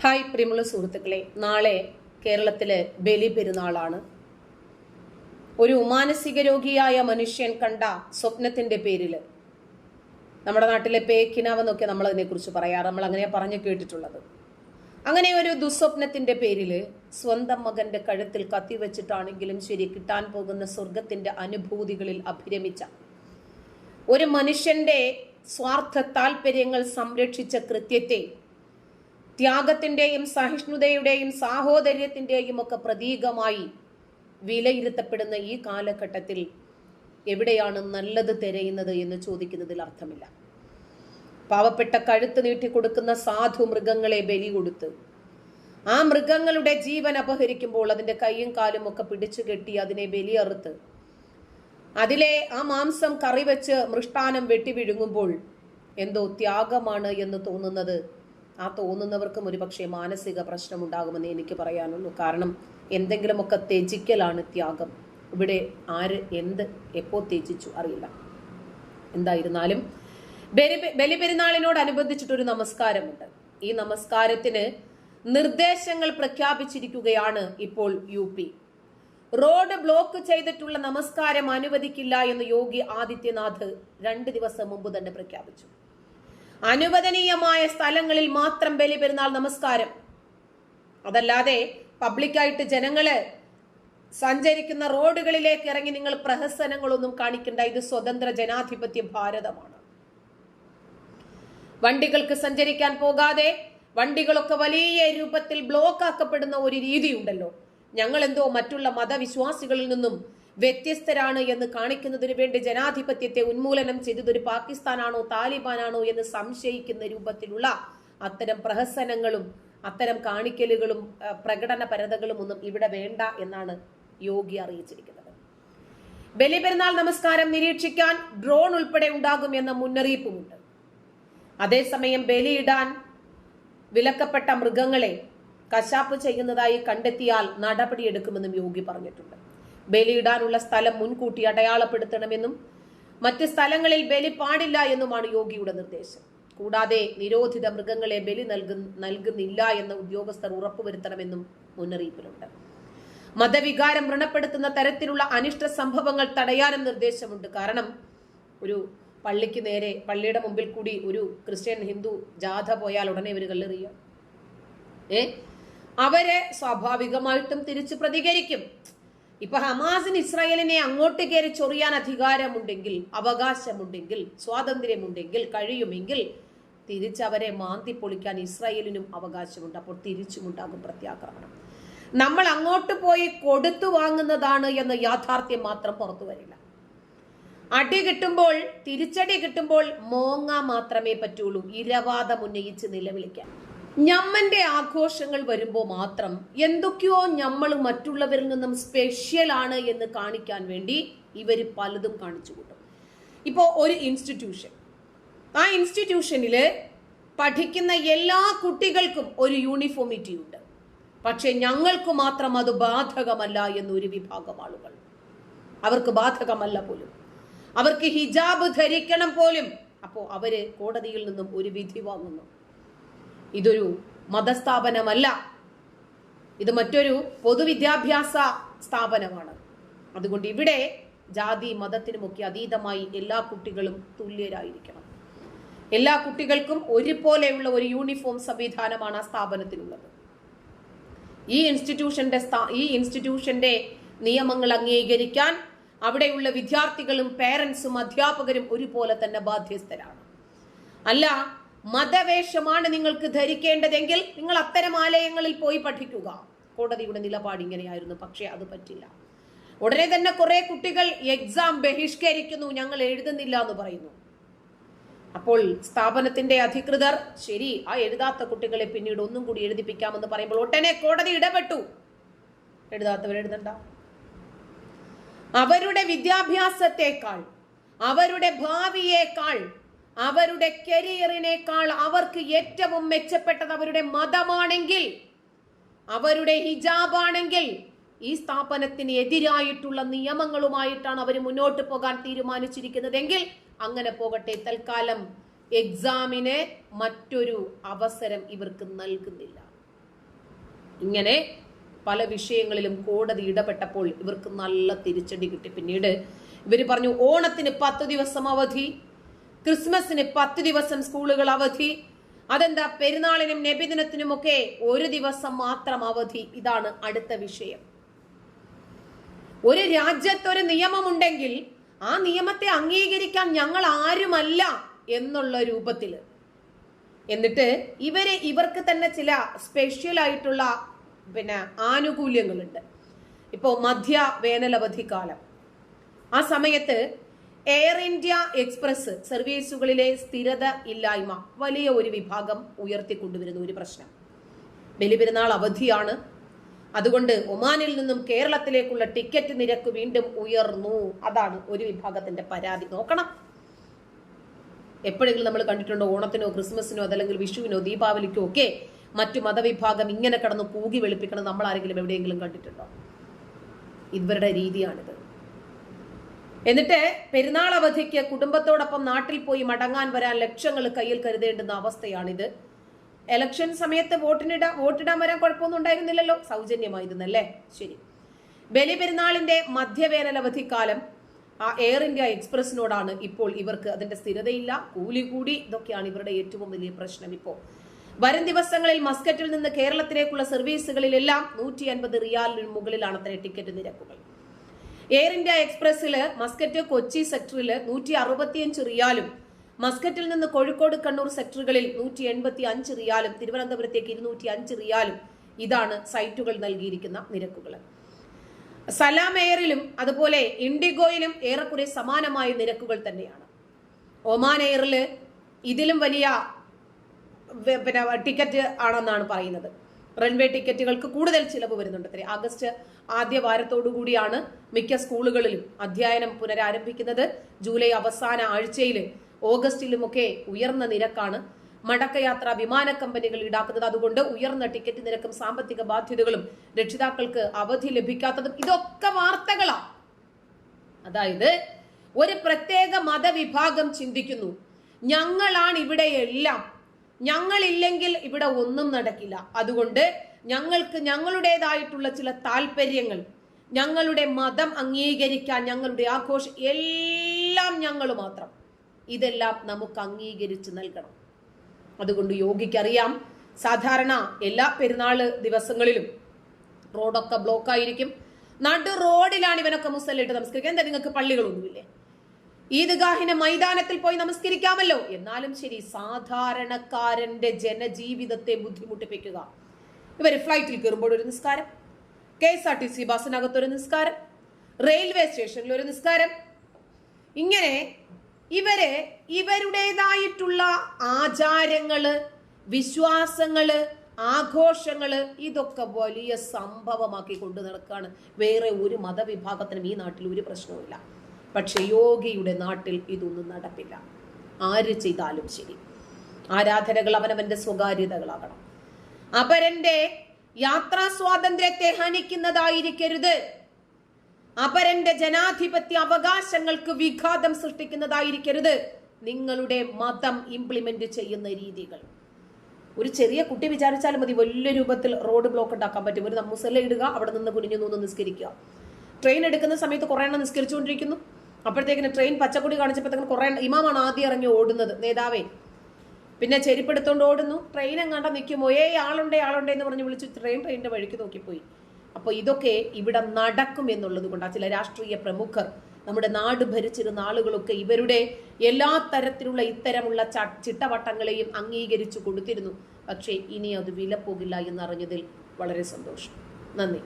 Hi പ്രിയമുള്ള സുഹൃത്തുക്കളെ നാളെ കേരളത്തിലെ ബലി പെരുന്നാളാണ് ഒരു മാനസിക രോഗിയായ മനുഷ്യൻ കണ്ട സ്വപ്നത്തിന്റെ പേരിൽ നമ്മുടെ നാട്ടിലെ പേക്കിനാവെന്നൊക്കെ നമ്മൾ അതിനെക്കുറിച്ച് പറയാറ് നമ്മൾ അങ്ങനെ പറഞ്ഞു കേട്ടിട്ടുള്ളത്. അങ്ങനെ ഒരു ദുസ്വപ്നത്തിന്റെ പേരിൽ സ്വന്തം മകന്റെ കഴുത്തിൽ കത്തിവെച്ചിട്ടാണെങ്കിലും ശരി കിട്ടാൻ പോകുന്ന സ്വർഗത്തിന്റെ അനുഭൂതികളിൽ അഭിരമിച്ച ഒരു മനുഷ്യന്റെ സ്വാർത്ഥ താല്പര്യങ്ങൾ സംരക്ഷിച്ച കൃത്യത്തെ ത്യാഗത്തിന്റെയും സഹിഷ്ണുതയുടെയും സാഹോദര്യത്തിന്റെയും ഒക്കെ പ്രതീകമായി വിലയിരുത്തപ്പെടുന്ന ഈ കാലഘട്ടത്തിൽ എവിടെയാണ് നല്ലത് തിരയുന്നത് എന്ന് ചോദിക്കുന്നതിൽ അർത്ഥമില്ല. പാവപ്പെട്ട കഴുത്ത് നീട്ടിക്കൊടുക്കുന്ന സാധു മൃഗങ്ങളെ ബലി കൊടുത്ത് ആ മൃഗങ്ങളുടെ ജീവൻ അപഹരിക്കുമ്പോൾ അതിന്റെ കൈയും കാലും ഒക്കെ പിടിച്ചു കെട്ടി അതിനെ ബലിയറുത്ത് അതിലെ ആ മാംസം കറി വെച്ച് മൃഷ്ടാനം വെട്ടി വിഴുങ്ങുമ്പോൾ എന്തോ ത്യാഗമാണ് എന്ന് തോന്നുന്നത് ആ തോന്നുന്നവർക്കും ഒരുപക്ഷെ മാനസിക പ്രശ്നമുണ്ടാകുമെന്ന് എനിക്ക് പറയാനുള്ളൂ. കാരണം എന്തെങ്കിലുമൊക്കെ ത്യജിക്കലാണ് ത്യാഗം. ഇവിടെ ആര് എന്ത് എപ്പോൾ ത്യജിച്ചു അറിയില്ല. എന്തായിരുന്നാലും ബലി ബലിപെരുന്നാളിനോടനുബന്ധിച്ചിട്ടൊരു നമസ്കാരമുണ്ട്. ഈ നമസ്കാരത്തിന് നിർദ്ദേശങ്ങൾ പ്രഖ്യാപിച്ചിരിക്കുകയാണ് ഇപ്പോൾ യു പി. റോഡ് ബ്ലോക്ക് ചെയ്തിട്ടുള്ള നമസ്കാരം അനുവദിക്കില്ല എന്ന് യോഗി ആദിത്യനാഥ് രണ്ട് ദിവസം മുമ്പ് തന്നെ പ്രഖ്യാപിച്ചു. അനുവദനീയമായ സ്ഥലങ്ങളിൽ മാത്രം ബലി പെരുന്നാൾ നമസ്കാരം. അതല്ലാതെ പബ്ലിക്കായിട്ട് ജനങ്ങൾ സഞ്ചരിക്കുന്ന റോഡുകളിലേക്ക് ഇറങ്ങി നിങ്ങൾ പ്രഹസനങ്ങളൊന്നും കാണിക്കണ്ട. ഇത് സ്വതന്ത്ര ജനാധിപത്യ ഭാരതമാണ്. വണ്ടികൾക്ക് സഞ്ചരിക്കാൻ പോകാതെ വണ്ടികളൊക്കെ വലിയ രൂപത്തിൽ ബ്ലോക്ക് ആക്കപ്പെടുന്ന ഒരു രീതിയുണ്ടല്ലോ. ഞങ്ങൾ എന്തോ മറ്റുള്ള മതവിശ്വാസികളിൽ നിന്നും വ്യത്യസ്തരാണ് എന്ന് കാണിക്കുന്നതിന് വേണ്ടി ജനാധിപത്യത്തെ ഉന്മൂലനം ചെയ്തതൊരു പാകിസ്ഥാനാണോ താലിബാനാണോ എന്ന് സംശയിക്കുന്ന രൂപത്തിലുള്ള അത്തരം പ്രഹസനങ്ങളും അത്തരം കാണിക്കലുകളും പ്രകടന പരതകളും ഒന്നും ഇവിടെ വേണ്ട എന്നാണ് യോഗി അറിയിച്ചിരിക്കുന്നത്. ബലിപെരുന്നാൾ നമസ്കാരം നിരീക്ഷിക്കാൻ ഡ്രോൺ ഉൾപ്പെടെ ഉണ്ടാകും എന്ന മുന്നറിയിപ്പുമുണ്ട്. അതേസമയം ബലിയിടാൻ വിലക്കപ്പെട്ട മൃഗങ്ങളെ കശാപ്പ് ചെയ്യുന്നതായി കണ്ടെത്തിയാൽ നടപടിയെടുക്കുമെന്നും യോഗി പറഞ്ഞിട്ടുണ്ട്. ബലിയിടാനുള്ള സ്ഥലം മുൻകൂട്ടി അടയാളപ്പെടുത്തണമെന്നും മറ്റ് സ്ഥലങ്ങളിൽ ബലി പാടില്ല എന്നുമാണ് യോഗിയുടെ നിർദ്ദേശം. കൂടാതെ നിരോധിത മൃഗങ്ങളെ ബലി നൽകുന്ന നൽകുന്നില്ല എന്ന ഉദ്യോഗസ്ഥർ ഉറപ്പുവരുത്തണമെന്നും മുന്നറിയിപ്പിലുണ്ട്. മതവികാരം വ്രണപ്പെടുത്തുന്ന തരത്തിലുള്ള അനിഷ്ട സംഭവങ്ങൾ തടയാനും നിർദ്ദേശമുണ്ട്. കാരണം ഒരു പള്ളിക്ക് നേരെ പള്ളിയുടെ മുമ്പിൽ കൂടി ഒരു ക്രിസ്ത്യൻ ഹിന്ദു ജാഥ പോയാൽ ഉടനെ ഇവർ കല്ലെറിയുക ഏ? അവരെ സ്വാഭാവികമായിട്ടും തിരിച്ചു പ്രതികരിക്കും. ഇപ്പൊ ഹമാസിന് ഇസ്രായേലിനെ അങ്ങോട്ട് കയറി ചൊറിയാൻ അധികാരമുണ്ടെങ്കിൽ അവകാശമുണ്ടെങ്കിൽ സ്വാതന്ത്ര്യമുണ്ടെങ്കിൽ കഴിയുമെങ്കിൽ തിരിച്ചവരെ മാന്തി പൊളിക്കാൻ ഇസ്രായേലിനും അവകാശമുണ്ട്. അപ്പോൾ തിരിച്ചുമുണ്ടാകും പ്രത്യാക്രമണം. നമ്മൾ അങ്ങോട്ട് പോയി കൊടുത്തു വാങ്ങുന്നതാണ് എന്ന യാഥാർത്ഥ്യം മാത്രം പുറത്തു വരില്ല. അടി കിട്ടുമ്പോൾ തിരിച്ചടി കിട്ടുമ്പോൾ മോങ്ങ മാത്രമേ പറ്റുള്ളൂ. ഇരവാദം ഉന്നയിച്ച് നിലവിളിക്കാൻ. ഞമ്മന്റെ ആഘോഷങ്ങൾ വരുമ്പോൾ മാത്രം എന്തൊക്കെയോ ഞമ്മൾ മറ്റുള്ളവരിൽ നിന്നും സ്പെഷ്യൽ ആണ് എന്ന് കാണിക്കാൻ വേണ്ടി ഇവർ പലതും കാണിച്ചു കൂട്ടും. ഇപ്പോൾ ഒരു ഇൻസ്റ്റിറ്റ്യൂഷൻ ആ ഇൻസ്റ്റിറ്റ്യൂഷനിൽ പഠിക്കുന്ന എല്ലാ കുട്ടികൾക്കും ഒരു യൂണിഫോമിറ്റി ഉണ്ട്. പക്ഷേ ഞങ്ങൾക്ക് മാത്രം അത് ബാധകമല്ല എന്നൊരു വിഭാഗം ആളുകൾ. അവർക്ക് ബാധകമല്ല പോലും. അവർക്ക് ഹിജാബ് ധരിക്കണം പോലും. അപ്പോൾ അവർ കോടതിയിൽ നിന്നും ഒരു വിധി വാങ്ങുന്നു. ഇതൊരു മതസ്ഥാപനമല്ല. ഇത് മറ്റൊരു പൊതുവിദ്യാഭ്യാസ സ്ഥാപനമാണ്. അതുകൊണ്ട് ഇവിടെ ജാതി മതത്തിനുമൊക്കെ അതീതമായി എല്ലാ കുട്ടികളും തുല്യരായിരിക്കണം. എല്ലാ കുട്ടികൾക്കും ഒരുപോലെയുള്ള ഒരു യൂണിഫോം സംവിധാനമാണ് ആ സ്ഥാപനത്തിനുള്ളത്. ഈ ഇൻസ്റ്റിറ്റ്യൂഷന്റെ ഈ ഇൻസ്റ്റിറ്റ്യൂഷന്റെ നിയമങ്ങൾ അംഗീകരിക്കാൻ അവിടെയുള്ള വിദ്യാർത്ഥികളും പേരൻസും അധ്യാപകരും ഒരുപോലെ തന്നെ ബാധ്യസ്ഥരാണ്. അല്ല മതവേഷമാണ് നിങ്ങൾക്ക് ധരിക്കേണ്ടതെങ്കിൽ നിങ്ങൾ അത്തരം ആലയങ്ങളിൽ പോയി പഠിക്കുക. കോടതിയുടെ നിലപാട് ഇങ്ങനെയായിരുന്നു പക്ഷേ അത് പറ്റില്ല. ഉടനെ തന്നെ കുറെ കുട്ടികൾ എക്സാം ബഹിഷ്കരിക്കുന്നു ഞങ്ങൾ എഴുതുന്നില്ല എന്ന് പറയുന്നു. അപ്പോൾ സ്ഥാപനത്തിന്റെ അധികൃതർ ശരി ആ എഴുതാത്ത കുട്ടികളെ പിന്നീട് ഒന്നും കൂടി എഴുതിപ്പിക്കാമെന്ന് പറയുമ്പോൾ ഒട്ടനെ കോടതി ഇടപെട്ടു. എഴുതാത്തവർ എഴുതണ്ട. അവരുടെ വിദ്യാഭ്യാസത്തെക്കാൾ അവരുടെ ഭാവിയേക്കാൾ അവരുടെ കരിയറിനേക്കാൾ അവർക്ക് ഏറ്റവും മെച്ചപ്പെട്ടത് അവരുടെ മതമാണെങ്കിൽ അവരുടെ ഹിജാബാണെങ്കിൽ ഈ സ്ഥാപനത്തിന് എതിരായിട്ടുള്ള നിയമങ്ങളുമായിട്ടാണ് അവർ മുന്നോട്ട് പോകാൻ തീരുമാനിച്ചിരിക്കുന്നതെങ്കിൽ അങ്ങനെ പോകട്ടെ. തൽക്കാലം എക്സാമിന് മറ്റൊരു അവസരം ഇവർക്ക് നൽകുന്നില്ല. ഇങ്ങനെ പല വിഷയങ്ങളിലും കോടതി ഇടപെട്ടപ്പോൾ ഇവർക്ക് നല്ല തിരിച്ചടി കിട്ടി. പിന്നീട് ഇവർ പറഞ്ഞു ഓണത്തിന് പത്ത് ദിവസം അവധി. ക്രിസ്മസിന് പത്ത് ദിവസം സ്കൂളുകൾ അവധി. അതെന്താ? പെരുന്നാളിനും നബിദിനത്തിനും ഒക്കെ ഒരു ദിവസം മാത്രം അവധി. ഇതാണ് അടുത്ത വിഷയം. ഒരു രാജ്യത്തൊരു നിയമമുണ്ടെങ്കിൽ ആ നിയമത്തെ അംഗീകരിക്കാൻ ഞങ്ങൾ ആരുമല്ല എന്നുള്ള രൂപത്തിൽ. എന്നിട്ട് ഇവരെ ഇവർക്ക് തന്നെ ചില സ്പെഷ്യൽ ആയിട്ടുള്ള പിന്നെ ആനുകൂല്യങ്ങളുണ്ട്. ഇപ്പോൾ മധ്യ വേനലവധി കാലം. ആ സമയത്ത് എയർ ഇന്ത്യ എക്സ്പ്രസ് സർവീസുകളിലെ സ്ഥിരത ഇല്ലായ്മ വലിയ ഒരു വിഭാഗം ഉയർത്തിക്കൊണ്ടുവരുന്ന ഒരു പ്രശ്നം. ബലിപെരുന്നാൾ അവധിയാണ്. അതുകൊണ്ട് ഒമാനിൽ നിന്നും കേരളത്തിലേക്കുള്ള ടിക്കറ്റ് നിരക്ക് വീണ്ടും ഉയർന്നു. അതാണ് ഒരു വിഭാഗത്തിന്റെ പരാതി. നോക്കണം. എപ്പോഴെങ്കിലും നമ്മൾ കണ്ടിട്ടുണ്ടോ ഓണത്തിനോ ക്രിസ്മസിനോ അതല്ലെങ്കിൽ വിഷുവിനോ ദീപാവലിക്കോ ഒക്കെ മറ്റു മതവിഭാഗം ഇങ്ങനെ കടന്ന് പൂകി വെളുപ്പിക്കണം നമ്മൾ ആരെങ്കിലും എവിടെയെങ്കിലും കണ്ടിട്ടുണ്ടോ? ഇവരുടെ രീതിയാണിത്. എന്നിട്ട് പെരുന്നാൾ അവധിക്ക് കുടുംബത്തോടൊപ്പം നാട്ടിൽ പോയി മടങ്ങാൻ വരാൻ ലക്ഷങ്ങൾ കയ്യിൽ കരുതേണ്ടുന്ന അവസ്ഥയാണിത്. എലക്ഷൻ സമയത്ത് വോട്ടിനിടാ വോട്ടിടാൻ വരാൻ കുഴപ്പമൊന്നും ഉണ്ടായിരുന്നില്ലല്ലോ. സൗജന്യമായിരുന്നല്ലേ? ശരി. ബലി പെരുന്നാളിന്റെ മധ്യവേനൽ അവധിക്കാലം ആ എയർ ഇന്ത്യ എക്സ്പ്രസിനോടാണ് ഇപ്പോൾ ഇവർക്ക് അതിന്റെ സ്ഥിരതയില്ല. കൂലി കൂടി ഇതൊക്കെയാണ് ഇവരുടെ ഏറ്റവും വലിയ പ്രശ്നം ഇപ്പോൾ. വരും ദിവസങ്ങളിൽ മസ്കറ്റിൽ നിന്ന് കേരളത്തിലേക്കുള്ള സർവീസുകളിലെല്ലാം നൂറ്റി അൻപത് റിയാലിന് മുകളിലാണ് അത്ര ടിക്കറ്റ് നിരക്കുകൾ. എയർ ഇന്ത്യ എക്സ്പ്രസ്സിൽ മസ്കറ്റ് കൊച്ചി സെക്ടറിൽ നൂറ്റി അറുപത്തിയഞ്ച് റിയാലും മസ്കറ്റിൽ നിന്ന് കോഴിക്കോട് കണ്ണൂർ സെക്ടറുകളിൽ നൂറ്റി എൺപത്തി അഞ്ച് റിയാലും തിരുവനന്തപുരത്തേക്ക് ഇരുന്നൂറ്റി അഞ്ച് റിയാലും ഇതാണ് സൈറ്റുകൾ നൽകിയിരിക്കുന്ന നിരക്കുകൾ. സലാം എയറിലും അതുപോലെ ഇൻഡിഗോയിലും ഏറെക്കുറെ സമാനമായ നിരക്കുകൾ തന്നെയാണ്. ഒമാൻ എയറിൽ ഇതിലും വലിയ പിന്നെ ടിക്കറ്റ് ആണെന്നാണ് പറയുന്നത്. റൺവേ ടിക്കറ്റുകൾക്ക് കൂടുതൽ ചിലവ് വരുന്നുണ്ട്. അത്രേ ആഗസ്റ്റ് ആദ്യ വാരത്തോടുകൂടിയാണ് മിക്ക സ്കൂളുകളിലും അധ്യയനം പുനരാരംഭിക്കുന്നത്. ജൂലൈ അവസാന ആഴ്ചയിൽ ഓഗസ്റ്റിലുമൊക്കെ ഉയർന്ന നിരക്കാണ് മടക്കയാത്ര വിമാന കമ്പനികൾ ഈടാക്കുന്നത്. അതുകൊണ്ട് ഉയർന്ന ടിക്കറ്റ് നിരക്കും സാമ്പത്തിക ബാധ്യതകളും രക്ഷിതാക്കൾക്ക് അവധി ലഭിക്കാത്തതും ഇതൊക്കെ വാർത്തകളാണ് അതായത് ഒരു പ്രത്യേക മതവിഭാഗം ചിന്തിക്കുന്നു. ഞങ്ങളാണ് ഇവിടെ എല്ലാം ഞങ്ങളില്ലെങ്കിൽ ഇവിടെ ഒന്നും നടക്കില്ല. അതുകൊണ്ട് ഞങ്ങൾക്ക് ഞങ്ങളുടേതായിട്ടുള്ള ചില താല്പര്യങ്ങൾ ഞങ്ങളുടെ മതം അംഗീകരിക്കാൻ ഞങ്ങളുടെ ആഘോഷം എല്ലാം ഞങ്ങൾ മാത്രം. ഇതെല്ലാം നമുക്ക് അംഗീകരിച്ച് നൽകണം. അതുകൊണ്ട് യോഗിക്കറിയാം. സാധാരണ എല്ലാ പെരുന്നാൾ ദിവസങ്ങളിലും റോഡൊക്കെ ബ്ലോക്ക് ആയിരിക്കും നടു റോഡിലാണ് ഇവനൊക്കെ മുസല്ലിട്ട് നമസ്കരിക്കുക എന്താ നിങ്ങൾക്ക് പള്ളികളൊന്നുമില്ലേ? ഈദ്ഗാഹിന് മൈതാനത്തിൽ പോയി നമസ്കരിക്കാമല്ലോ. എന്നാലും ശരി സാധാരണക്കാരന്റെ ജനജീവിതത്തെ ബുദ്ധിമുട്ടിപ്പിക്കുക. ഇവർ ഫ്ലൈറ്റിൽ കയറുമ്പോൾ ഒരു നിസ്കാരം. K S R T C ബസ്സിനകത്ത് ഒരു നിസ്കാരം. റെയിൽവേ സ്റ്റേഷനിൽ ഒരു നിസ്കാരം. ഇങ്ങനെ ഇവർ ഇവരുടേതായിട്ടുള്ള ആചാരങ്ങൾ വിശ്വാസങ്ങൾ ആഘോഷങ്ങൾ ഇതൊക്കെ വലിയ സംഭവമാക്കി കൊണ്ടു നടക്കുകയാണ് വേറെ ഒരു മതവിഭാഗത്തിനും ഈ നാട്ടിൽ ഒരു പ്രശ്നവുമില്ല. പക്ഷെ യോഗിയുടെ നാട്ടിൽ ഇതൊന്നും നടപ്പില്ല ആര് ചെയ്താലും ശരി. ആരാധനകൾ അവനവന്റെ സ്വകാര്യതകളാകണം. അപരന്റെ യാത്രാ സ്വാതന്ത്ര്യത്തെ ഹനിക്കുന്നതായിരിക്കരുത്. അപരന്റെ ജനാധിപത്യ അവകാശങ്ങൾക്ക് വിഘാതം സൃഷ്ടിക്കുന്നതായിരിക്കരുത്. നിങ്ങളുടെ മതം ഇംപ്ലിമെന്റ് ചെയ്യുന്ന രീതികൾ. ഒരു ചെറിയ കുട്ടി വിചാരിച്ചാലും മതി വലിയ രൂപത്തിൽ റോഡ് ബ്ലോക്ക് ഉണ്ടാക്കാൻ പറ്റും. ഒരു മുസല്ല ഇടുക അവിടെ നിന്ന് കുനിഞ്ഞു നിന്ന് നിസ്കരിക്കുക. ട്രെയിൻ എടുക്കുന്ന സമയത്ത് കുറേ എണ്ണം നിസ്കരിച്ചുകൊണ്ടിരിക്കുന്നു. അപ്പോഴത്തേക്കിന് ട്രെയിൻ പച്ചക്കൊടി കാണിച്ചപ്പോഴത്തേക്കും കുറെ ഇമാമാണ് ആദ്യം ഇറങ്ങി ഓടുന്നത്. നേതാവേ. പിന്നെ ചെരുപ്പെടുത്തോണ്ട് ഓടുന്നു. ട്രെയിൻ എങ്ങാണ്ട് നിൽക്കുമോ? ഏ ആളുണ്ടേ ആളുണ്ടേ എന്ന് പറഞ്ഞ് വിളിച്ചു ട്രെയിൻ ട്രെയിനിന്റെ വഴിക്ക് നോക്കിപ്പോയി. അപ്പോൾ ഇതൊക്കെ ഇവിടെ നടക്കും എന്നുള്ളത് കൊണ്ടാണ് ചില രാഷ്ട്രീയ പ്രമുഖർ നമ്മുടെ നാട് ഭരിച്ചിരുന്ന ആളുകളൊക്കെ ഇവരുടെ എല്ലാ തരത്തിലുള്ള ഇത്തരമുള്ള ചിട്ടവട്ടങ്ങളെയും അംഗീകരിച്ചു കൊടുത്തിരുന്നു. പക്ഷേ ഇനി അത് വില പോകില്ല എന്നറിഞ്ഞതിൽ വളരെ സന്തോഷം. നന്ദി.